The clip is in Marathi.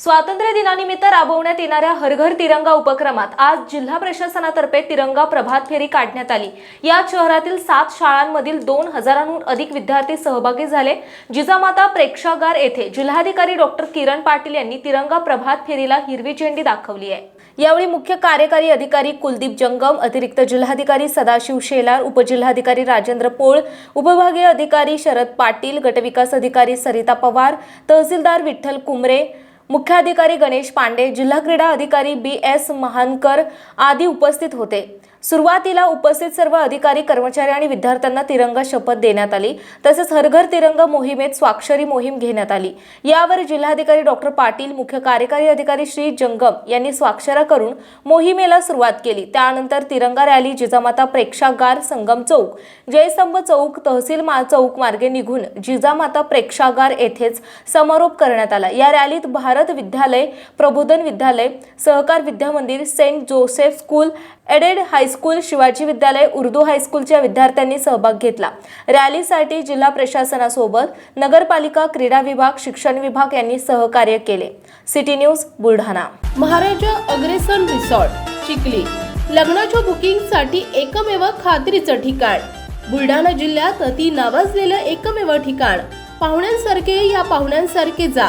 स्वातंत्र्य दिनानिमित्त राबवण्यात येणाऱ्या हरघर तिरंगा उपक्रमात आज जिल्हा प्रशासनातर्फे तिरंगा प्रभात फेरी काढण्यात आली. या शहरातील सात शाळांमधील दोन हजारांहून अधिक विद्यार्थी सहभागी झाले. जिजामाता प्रेक्षागार येथे जिल्हाधिकारी डॉक्टर किरण पाटील यांनी तिरंगा प्रभात फेरीला हिरवी झेंडी दाखवली आहे. यावेळी मुख्य कार्यकारी अधिकारी कुलदीप जंगम अतिरिक्त जिल्हाधिकारी सदाशिव शेलार उपजिल्हाधिकारी राजेंद्र पोळ उपविभागीय अधिकारी शरद पाटील गटविकास अधिकारी सरिता पवार तहसीलदार विठ्ठल कुमरे मुख्याधिकारी गणेश पांडे जिल्हा क्रीडा अधिकारी बी एस महानकर आदी उपस्थित होते. सुरुवातीला उपस्थित सर्व अधिकारी कर्मचारी आणि विद्यार्थ्यांना तिरंगा शपथ देण्यात आली. तसेच हरघर तिरंगा मोहिमेत स्वाक्षरी मोहीम घेण्यात आली. यावर जिल्हाधिकारी डॉक्टर पाटील मुख्य कार्यकारी अधिकारी श्री जंगम यांनी स्वाक्षरा करून मोहिमेला सुरुवात केली. त्यानंतर तिरंगा रॅली जिजामाता प्रेक्षागार संगम चौक जयस्तंभ चौक तहसील मा चौक मार्गे निघून जिजामाता प्रेक्षागार येथेच समारोप करण्यात आला. या रॅलीत भारत विद्यालय प्रबोधन विद्यालय सहकार विद्यामंदिर saint Joseph school aided high school Shivaji विद्यालय उर्दू हायस्कूलच्या विद्यार्थ्यांनी सहभाग घेतला. रॅलीसाठी जिल्हा प्रशासनासोबत नगरपालिका क्रीडा विभाग शिक्षण विभाग यांनी सहकार्य केले. City news Buldhana. Maharaja Agrasen resort Chikhli. लग्नाच्या बुकिंगसाठी एकमेव खात्रीचं ठिकाण. बुलढाणा जिल्ह्यात अति नावाजलेलं एकमेव ठिकाण. पाहुण्यांसारखे या पाहुण्यांसारखे जा.